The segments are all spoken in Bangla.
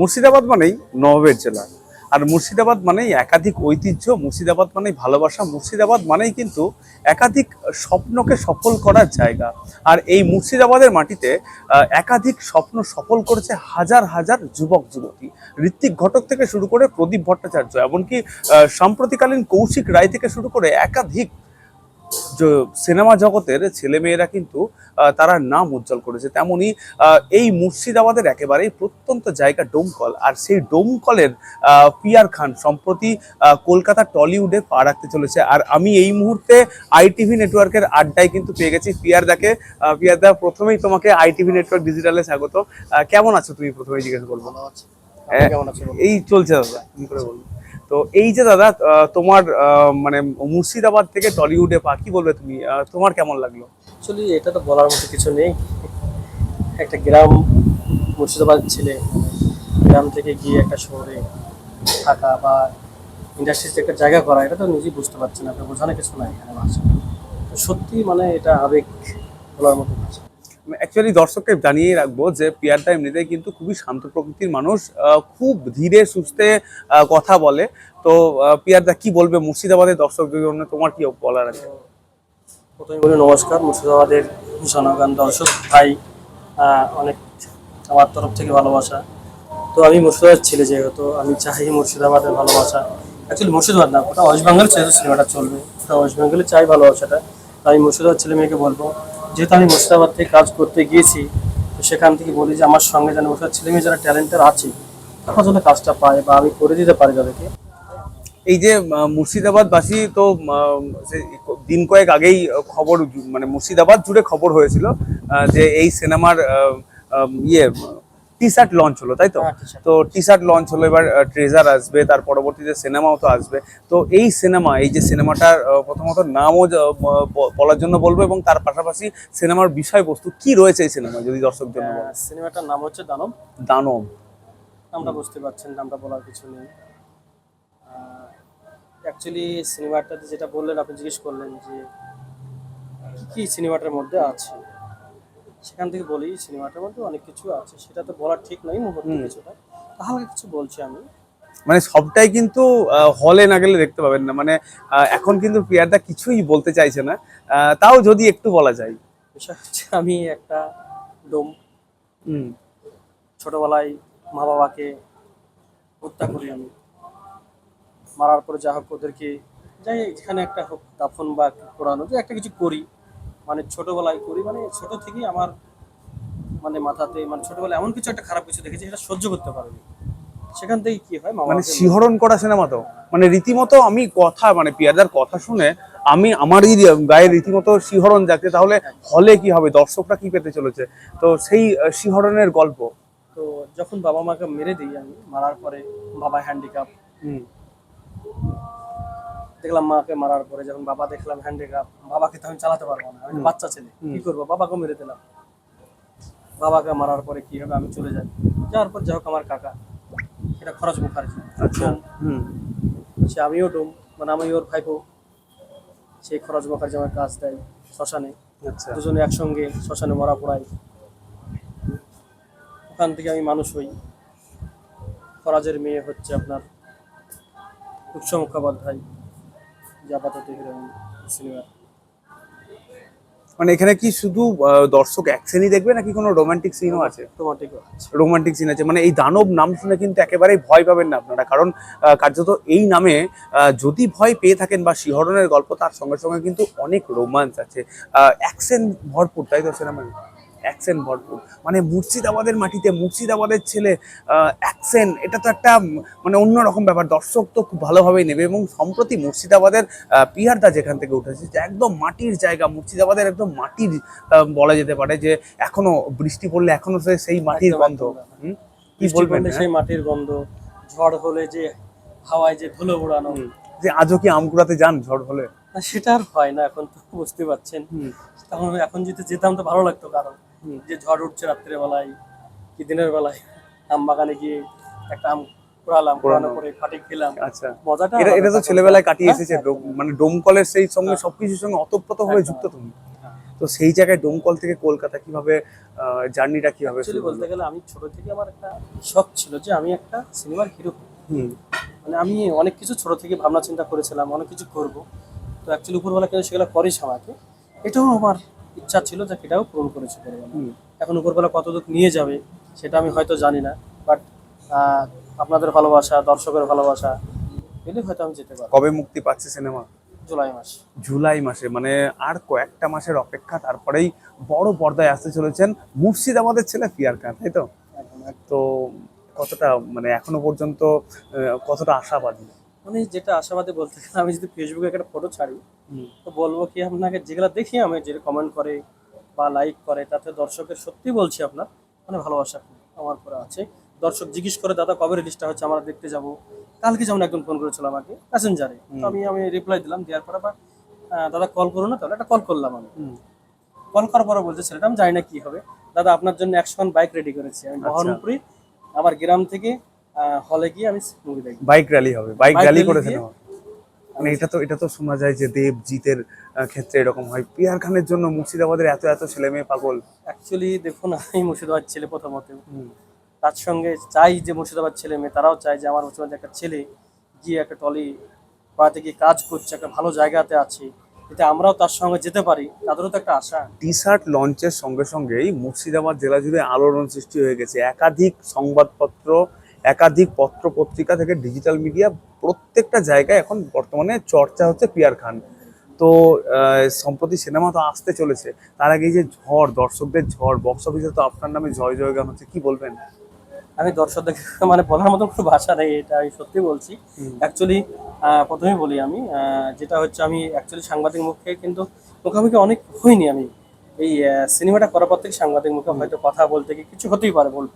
মুর্শিদাবাদ মানেই নবাবের জেলা। আর মুর্শিদাবাদ মানেই একাধিক ঐতিহ্য, মুর্শিদাবাদ মানেই ভালোবাসা, মুর্শিদাবাদ মানেই কিন্তু একাধিক স্বপ্নকে সফল করার জায়গা। আর এই মুর্শিদাবাদের মাটিতে একাধিক স্বপ্ন সফল করেছে হাজার হাজার যুবক, যুবতী। ঋত্বিক ঘটক থেকে শুরু করে প্রদীপ ভট্টাচার্য, এমনকি সাম্প্রতিকালীন কৌশিক রায় থেকে শুরু করে একাধিক সিনেমা জগতের ছেলেমেয়েরা কিন্তু তারা নাম উজ্জ্বল করেছে। তেমনি এই মুর্শিদাবাদের একেবারেই প্রত্যন্ত জায়গা ডোমকল। আর সেই ডোমকলের পিয়ার খান সম্প্রতি কলকাতা টলিউডে পা রাখতে চলেছে। আর আমি এই মুহূর্তে আইটিভি নেটওয়ার্কের আড্ডায় কিন্তু পেয়ে গেছি পিয়ার দাকে। পিয়ার দা প্রথমেই তোমাকে আইটিভি নেটওয়ার্ক ডিজিটালে স্বাগত। কেমন আছো তুমি? প্রথমে জিজ্ঞেস করব। হ্যাঁ। কেমন আছে এই চলছে দাদা। কি করে বলব তো এই যে দাদা তোমার মানে মুর্শিদাবাদ থেকে টলিউডে পা কি বলবে তুমি তোমার কেমন লাগল? অ্যাকচুয়ালি এটা তো বলার মতো কিছু নেই। একটা গ্রাম, মুর্শিদাবাদ ছেলে, গ্রাম থেকে গিয়ে একটা শহরে থাকা বা ইন্ডাস্ট্রিতে একটা জায়গা করা, এটা তো নিজেই বুঝতে পারছেন আপনি বোঝানো কিছু নাই এখানে ভাষা সত্যি মানে এটা আবেগ বলার মতো ভাষা। অ্যাকচুয়ালি দর্শককে জানিয়ে রাখব যে পিয়ারটা এমনিতেই কিন্তু খুবই শান্ত প্রকৃতির মানুষ খুব ধীরে সুস্থে কথা বলে। তো পিয়ারদা কি বলবে মুর্শিদাবাদের দর্শকদের জন্য তোমার কি বলার আছে? প্রথমে বলি নমস্কার, মুর্শিদাবাদের জনগান দর্শক, ভাই অনেক আমার তরফ থেকে ভালোবাসা। তো আমি মুর্শিদাবাদ ছেলে যেহেতু, আমি চাই মুর্শিদাবাদের ভালোবাসা। অ্যাকচুয়ালি মুর্শিদাবাদ না, ওটা ওয়েস্ট বেঙ্গল যেহেতু সিনেমাটা চলবে। ওটা ওয়েস্ট বেঙ্গলে চাই ভালোবাসাটা। তো আমি মুর্শিদাবাদ ছেলে মেয়েকে বলব যেহেতু আমি মুর্শিদাবাদ থেকে কাজ করতে গিয়েছি, তো সেখান থেকে বলি যে আমার সঙ্গে যেন ওষুধ ছেলে মেয়ে যারা ট্যালেন্টের আছে, তারা যেন কাজটা পায় বা আমি করে দিতে পারি তাদেরকে। এই যে মুর্শিদাবাদবাসী তো দিন কয়েক আগেই খবর মানে মুর্শিদাবাদ জুড়ে খবর হয়েছিল যে এই সিনেমার ইয়ে টি শার্ট লঞ্চ হলো তাই তো? হ্যাঁ, তো টি শার্ট লঞ্চ হলো এবার ট্রেজার আসবে তার পরবর্তীতে সিনেমাও তো আসবে। তো এই সিনেমা এই যে সিনেমাটার প্রথমত নামও বলার জন্য বলব এবং তার পাশাপাশি সিনেমার বিষয়বস্তু কি রয়েছে এই সিনেমা যদি দর্শক জন্য সিনেমাটার নাম হচ্ছে দানব। দানব। নামটা বুঝতে পারছেন নামটা বলার কিছু নেই। অ্যাকচুয়ালি সিনেমাটাতে যেটা বললেন আপনি জিজ্ঞেস করলেন যে কি সিনেমাটার মধ্যে আছে? সেখান থেকে বলি সিনেমাটার মধ্যে অনেক কিছু আছে সেটা তো বলা ঠিক নয় মুহূর্তে। কিছুটা। তাহলে কিছু বলছি আমি। মানে সবটাই কিন্তু হলে না গেলে দেখতে পাবেন না। মানে এখন কিন্তু পিয়ারদা কিছুই বলতে চাইছে না। তাও যদি একটু বলা যায়। বিষয় হচ্ছে আমি একটা ডোম হুম। ছোটবেলায় মা বাবাকে হত্যা করি আমি। মারার পরে যা হোক ওদেরকে যাই যেখানে একটা হোক দাফন বা পোড়ানো যে একটা কিছু করি। মানে ছোটবেলায় করি মানে ছোট থেকেই আমার মানে মাথাতে মানে ছোটবেলায় এমন কিছু একটা খারাপ কিছু দেখেছি সেটা সহ্য করতে পারিনি। সেখান থেকে কি হয় মানে শিহরণ করা সিনেমা তো। মানে রীতিমতো আমি কথা মানে পিয়ারদার কথা শুনে আমি আমারই গায়ে রীতিমতো শিহরণ যাচ্ছে তাহলে হলে কি হবে দর্শকরা কি পেতে চলেছে? তো সেই শিহরণের গল্প। তো যখন বাবা মাকে মেরে দিই আমি মারার পরে বাবা হ্যান্ডিক্যাপ হুম। দেখলাম মাকে মারার পরে যখন বাবা দেখলাম হ্যান্ডিক্যাপ বাবাকে তো আমি চালাতে পারব না। আমি বাচ্চা ছেলে কি করব? বাবাকে মেরে দিলাম। বাবাকে মারার পরে কি হবে আমি চলে যাই? যাওয়ার পর যাই হোক আমার কাকা এটা খরচ মুখার্জি। আচ্ছা। সে আমিও ডোম মানে আমি ওর ভাইপো। সেই খরচ মুখার্জি আমার কাজ দেয় শ্মশানে। আচ্ছা। দুজনে একসঙ্গে শ্মশানে মরা পড়াই। ওখান থেকে আমি মানুষ হই। ফরাজের মেয়ে হচ্ছে আপনার উৎস মুখোপাধ্যায়। যে আপাতত মানে এখানে কি শুধু দর্শক অ্যাকশনই দেখবে নাকি কোনো রোমান্টিক সিনও আছে? রোমান্টিক সিন আছে। মানে এই দানব নাম শুনে কিন্তু একেবারেই ভয় পাবেন না আপনারা। কারণ কার্যত এই নামে যদি ভয় পেয়ে থাকেন বা শিহরণের গল্প তার সঙ্গে সঙ্গে কিন্তু অনেক রোমান্স আছে। অ্যাকশন ভরপুর তাই তো সিনেমা অ্যাকশন ভরপুর। মানে মুর্শিদাবাদের মাটিতে মুর্শিদাবাদের ছেলে অ্যাকশন এটা তো একটা মানে অন্যরকম ব্যাপার। দর্শক তো খুব ভালোভাবেই নেবে এবং সম্প্রতি মুর্শিদাবাদের আহ, পিয়ারদা যেখান থেকে উঠেছে যে একদম মাটির জায়গা মুর্শিদাবাদের একদম মাটির বলা যেতে পারে যে এখনও বৃষ্টি পড়লে এখনও সে সেই মাটির গন্ধ? কি বলবেন হ্যাঁ? সেই মাটির গন্ধ ঝড় হলে যে হাওয়ায় যে ধুলো উড়ানো যে আজও কি আমকুড়াতে যান ঝড় হলে? সেটা আর হয় না এখন তো বুঝতে পারছেন। তখন এখন যদি যেতাম তো ভালো লাগতো কারণ। যে ঝড় উঠছে রাত্রের বেলায় কি দিনের বেলায়? আম বাগানে গিয়ে একটা আম কুড়ালাম কুড়ানো কুড়ানো। করে ফাটে খেলাম। আচ্ছা। মজাটা এটা এটা তো ছেলেবেলায় কাটিয়ে এসেছে হ্যাঁ, মানে ডোমকলের সেই সঙ্গে হ্যাঁ। সবকিছুর সঙ্গে যুক্ত তুমি। তো সেই জায়গায় ডোমকল থেকে কলকাতা কীভাবে জার্নিটা কীভাবে অ্যাকচুয়ালি শুরু বলতে গেলে আমি ছোট থেকে আমার একটা শখ ছিল যে আমি একটা সিনেমার হিরো। হুম। মানে আমি অনেক কিছু ছোট থেকে ভাবনা চিন্তা করেছিলাম অনেক কিছু করব। তো অ্যাকচুয়ালি উপরবেলা কিন্তু সেগুলো করিস আমাকে। এটাও আমার ইচ্ছা ছিল যে সেটাও পূরণ করেছে উপরবেলা। এখন উপরবেলা কত কতদূর নিয়ে যাবে সেটা আমি হয়তো জানি না বাট আপনাদের ভালোবাসা দর্শকের ভালোবাসা এলে হয়তো আমি যেতে পারব। কবে মুক্তি পাচ্ছে সিনেমা? জুলাই মাস। জুলাই মাসে মানে আর কয়েকটা মাসের অপেক্ষা তারপরেই বড় পর্দায় আসতে চলেছেন মুর্শিদাবাদের ছেলে পিয়ার খান তাই তো। তো কতটা মানে এখনও পর্যন্ত কতটা আশাবাদী? মানে যেটা আশাবাদী বলতে গেলে আমি যদি ফেসবুকে একটা ফটো ছাড়ি তো বলব কি আপনাকে যেগুলো দেখি আমি যেটা কমেন্ট করে বা লাইক করে তাতে দর্শকের সত্যি বলছি আপনার মানে ভালোবাসা আমার পরে আছে। দর্শক জিজ্ঞেস করে দাদা কবে রিলিজটা হচ্ছে আমরা দেখতে যাব। কালকে যেমন একজন ফোন করেছিল আমাকে প্যাসেঞ্জারে তো আমি আমি রিপ্লাই দিলাম দেওয়ার পরে বা দাদা কল করো না তাহলে। একটা কল করলাম আমি। কল করার পরে বলছে ছেলেটা আমি জানি না কি হবে। দাদা আপনার জন্য একশো বাইক রেডি করেছি। আমি আচ্ছা। বহরমপুরে আমার গ্রাম থেকে হলে গিয়ে আমি মুভি দেখি বাইক র্যালি হবে বাইক র্যালি করে সিনেমা মানে এটা তো এটা তো শোনা যায় যে দেবজিতের আহ, ক্ষেত্রে এরকম হয়। পিয়ার খানের জন্য মুর্শিদাবাদের এত এত ছেলে মেয়ে পাগল। অ্যাকচুয়ালি দেখুন আমি মুর্শিদাবাদ ছেলে প্রথমত। তার সঙ্গে চাই যে মুর্শিদাবাদ ছেলে মেয়ে তারাও চায় যে আমার মুর্শিদাবাদ একটা ছেলে গিয়ে একটা টলি পাড়াতে গিয়ে কাজ করছে একটা ভালো জায়গাতে আছে। এতে আমরাও তার সঙ্গে যেতে পারি তাদেরও তো একটা আশা। টি শার্ট লঞ্চের সঙ্গে সঙ্গেই মুর্শিদাবাদ জেলা জুড়ে আলোড়ন সৃষ্টি হয়ে গেছে। একাধিক সংবাদপত্র একাধিক পত্র পত্রিকা থেকে ডিজিটাল মিডিয়া প্রত্যেকটা জায়গায় এখন বর্তমানে চর্চা হচ্ছে পিয়ার খান। তো সম্প্রতি সিনেমা তো আসতে চলেছে। তার আগে যে ঝড় দর্শকদের ঝড় বক্স অফিসে তো আপনার নামে জয় জয়গান হচ্ছে কি বলবেন? আমি দর্শকদের মানে বলার মতো কোনো ভাষা নেই এটা আমি সত্যি বলছি। অ্যাকচুয়ালি প্রথমেই বলি আমি যেটা হচ্ছে আমি অ্যাকচুয়ালি সাংবাদিক মুখে কিন্তু মুখোমুখি অনেক হইনি আমি। এই সিনেমাটা করার পর থেকে সাংবাদিক মুখে হয়তো কথা বলতে গিয়ে কিছু হতেই পারে বল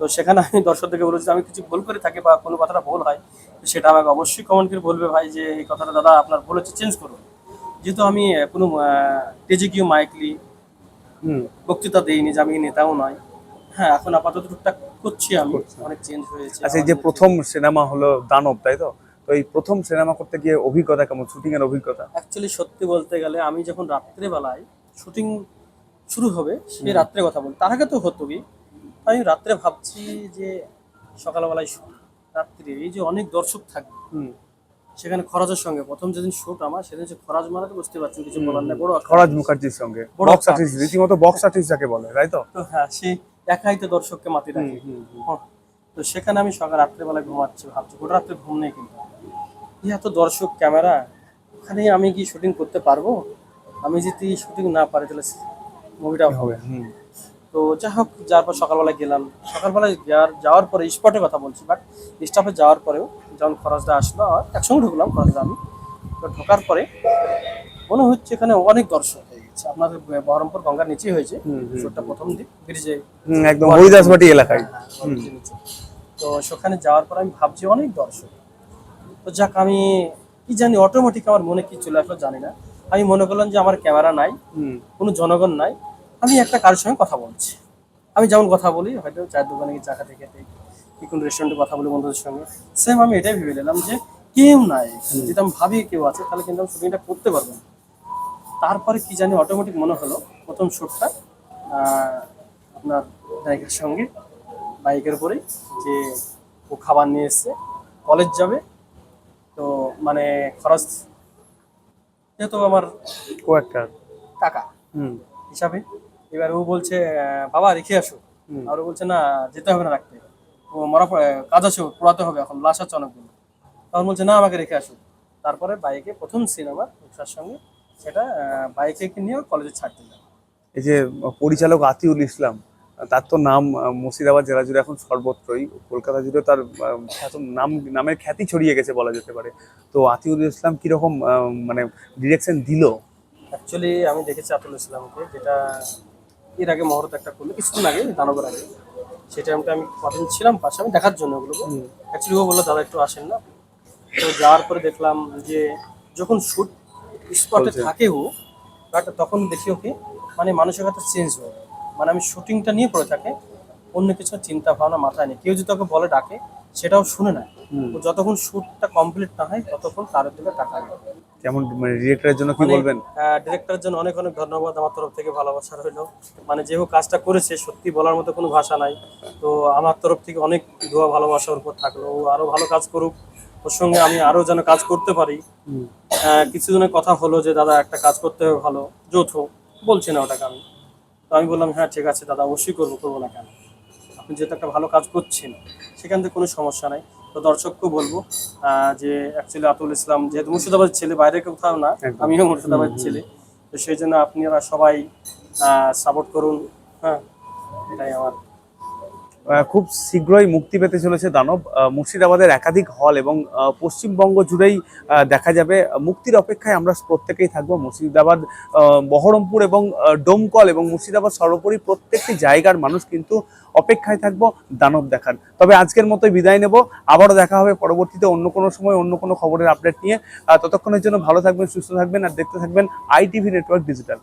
তো সেখানে আমি দর্শকদেরকে বলেছি আমি কিছু ভুল করে থাকি বা কোনো কথাটা ভুল হয় সেটা আমাকে অবশ্যই কমেন্ট করে বলবে ভাই যে এই কথাটা দাদা আপনার ভুল হচ্ছে চেঞ্জ করুন। যেহেতু আমি কোনো টেজে গিয়ে মাইকলি বক্তৃতা দেইনি যে আমি নেতাও নয়। হ্যাঁ এখন আপাতত টুকটাক করছি আমি অনেক চেঞ্জ হয়েছে আচ্ছা এই যে প্রথম সিনেমা হলো দানব তাই তো? তো এই প্রথম সিনেমা করতে গিয়ে অভিজ্ঞতা কেমন শুটিং এর অভিজ্ঞতা? অ্যাকচুয়ালি সত্যি বলতে গেলে আমি যখন রাত্রেবেলায় শুটিং শুরু হবে সেই রাত্রে কথা বলি তার আগে তো হতো কি আমি রাত্রে ভাবছি যে সকালবেলায় shoot, রাত্রে এই যে অনেক দর্শক থাকবে। হুম। সেখানে খরচের সঙ্গে প্রথম যেদিন শুট আমার সেদিন যে খরচ মানে তো বুঝতে পারছেন কিছু বলার নেই। বড় খরাজ মুখার্জির সঙ্গে। বক্স আর্টিস্ট রীতিমতো বক্স আর্টিস্ট যাকে বলে তাই তো? তো হ্যাঁ সে একাই তো দর্শককে মাতি রাখে। হ্যাঁ, তো সেখানে আমি সকাল রাত্রেবেলায় ঘুমাচ্ছি ভাবছি গোটা রাত্রে ঘুম নেই কিন্তু। এই এত দর্শক ক্যামেরা ওখানে আমি কি শুটিং করতে পারব? আমি যদি শুটিং না পারি তাহলে মুভিটা হবে হবে হুম। তো যাই হোক যাওয়ার পর সকালবেলায় গেলাম। সকালবেলায় যাওয়ার যাওয়ার পরে স্পটে কথা বলছি বাট স্টাফে যাওয়ার পরেও যখন খরচটা আসলো আর একসঙ্গে ঢুকলাম খরচটা আমি। তো ঢোকার পরে মনে হচ্ছে এখানে অনেক দর্শক হয়ে গেছে। আপনাদের বহরমপুর গঙ্গার নিচেই হয়েছে হুম, প্রথম দিক ব্রিজে একদম হরিদাসবাটি এলাকায়। তো সেখানে যাওয়ার পর আমি ভাবছি অনেক দর্শক। তো যাক আমি কি জানি অটোমেটিক আমার মনে কি চলে আসলো জানি না। আমি মনে করলাম যে আমার ক্যামেরা নাই কোনো জনগণ নাই। আমি একটা কারোর সঙ্গে কথা বলছি। আমি যেমন কথা বলি হয়তো চায়ের দোকানে গিয়ে চা খেতে খেতে কি কোনো রেস্টুরেন্টে কথা বলি বন্ধুদের সঙ্গে সেম আমি এটাই ভেবে নিলাম যে কেউ নাই যদি আমি ভাবি কেউ আছে তাহলে কিন্তু আমি শুটিংটা করতে পারব না। তারপরে কি জানি অটোমেটিক মনে হলো প্রথম শ্যুটটা আপনার নায়িকার সঙ্গে বাইকের উপরেই যে ও খাবার নিয়ে এসছে কলেজ যাবে তো মানে খরচ যেহেতু আমার টাকা হুম। হিসাবে। এবার ও বলছে বাবা রেখে আসো। আর ও বলছে না যেতে হবে না রাখতে। ও মরা কাজ আছে পোড়াতে হবে এখন লাশ আছে অনেকগুলো। তখন বলছে না আমাকে রেখে আসো। তারপরে বাইকে প্রথম সিনেমা উৎসার সঙ্গে সেটা বাইকে নিয়ে কলেজে ছাড়তে যায় এই যে পরিচালক আতিউল ইসলাম তার তো নাম মুর্শিদাবাদ জেলা জুড়ে এখন সর্বত্রই। কলকাতা জুড়ে তার নাম নামের খ্যাতি ছড়িয়ে গেছে বলা যেতে পারে। তো আতিউল ইসলাম কীরকম মানে ডিরেকশন দিল? অ্যাকচুয়ালি আমি দেখেছি আতুল ইসলামকে যেটা এর আগে মহরত একটা করল কিছুদিন আগে দানবের আগে। সেটা আমি আমি কদিন ছিলাম পাশে আমি দেখার জন্য ওগুলো। অ্যাকচুয়ালি ও বলল দাদা একটু আসেন না। তো যাওয়ার পরে দেখলাম যে যখন শুট স্পটে থাকে ও বাট তখন দেখি ওকে মানে মানসিকতা চেঞ্জ হয়। মানে আমি শুটিংটা নিয়ে পড়ে থাকে অন্য কিছু চিন্তা ভাবনা মাথায় নেই। কেউ যদি তোকে বলে ডাকে সেটাও শুনে না। তো যতক্ষণ শ্যুটটা কমপ্লিট না হয় ততক্ষণ তার দিকে টাকা নেই কেমন মানে ডিরেক্টরের জন্য কি মানে বলবেন? ডিরেক্টরের জন্য অনেক অনেক ধন্যবাদ আমার তরফ থেকে ভালোবাসা রইল। মানে যেহেতু কাজটা করেছে সত্যি বলার মতো কোনো ভাষা নাই। তো আমার তরফ থেকে অনেক দোয়া ভালোবাসা ওর উপর থাকল। ও আরও ভালো কাজ করুক। ওর সঙ্গে আমি আরও যেন কাজ করতে পারি। হুম। আহ, কথা হলো যে দাদা একটা কাজ করতে হবে ভালো। যৌথ বলছি না ওটাকে আমি। তো আমি বললাম হ্যাঁ ঠিক আছে দাদা অবশ্যই করব করব না কেন? আপনি যেহেতু একটা ভালো কাজ করছেন সেখান থেকে কোনো সমস্যা নাই। তো দর্শককেও বলব আহ, যে অ্যাকচুয়ালি আতুল ইসলাম যেহেতু মুর্শিদাবাদের ছেলে বাইরে কোথাও না আমিও মুর্শিদাবাদের ছেলে। তো সেই জন্য আপনারা সবাই সাপোর্ট করুন। হ্যাঁ এটাই আমার খুব শীঘ্রই মুক্তি পেতে চলেছে দানব। মুর্শিদাবাদের একাধিক হল এবং পশ্চিমবঙ্গ জুড়েই দেখা যাবে। মুক্তির অপেক্ষায় আমরা প্রত্যেকেই থাকব। মুর্শিদাবাদ বহরমপুর এবং ডোমকল এবং মুর্শিদাবাদ সর্বোপরি প্রত্যেকটি জায়গার মানুষ কিন্তু অপেক্ষায় থাকব দানব দেখার। তবে আজকের মতোই বিদায় নেব। আবারও দেখা হবে পরবর্তীতে অন্য কোনো সময়, অন্য কোনো খবরের আপডেট নিয়ে। ততক্ষণের জন্য ভালো থাকবেন, সুস্থ থাকবেন, আর দেখতে থাকবেন আইটিভি নেটওয়ার্ক ডিজিটাল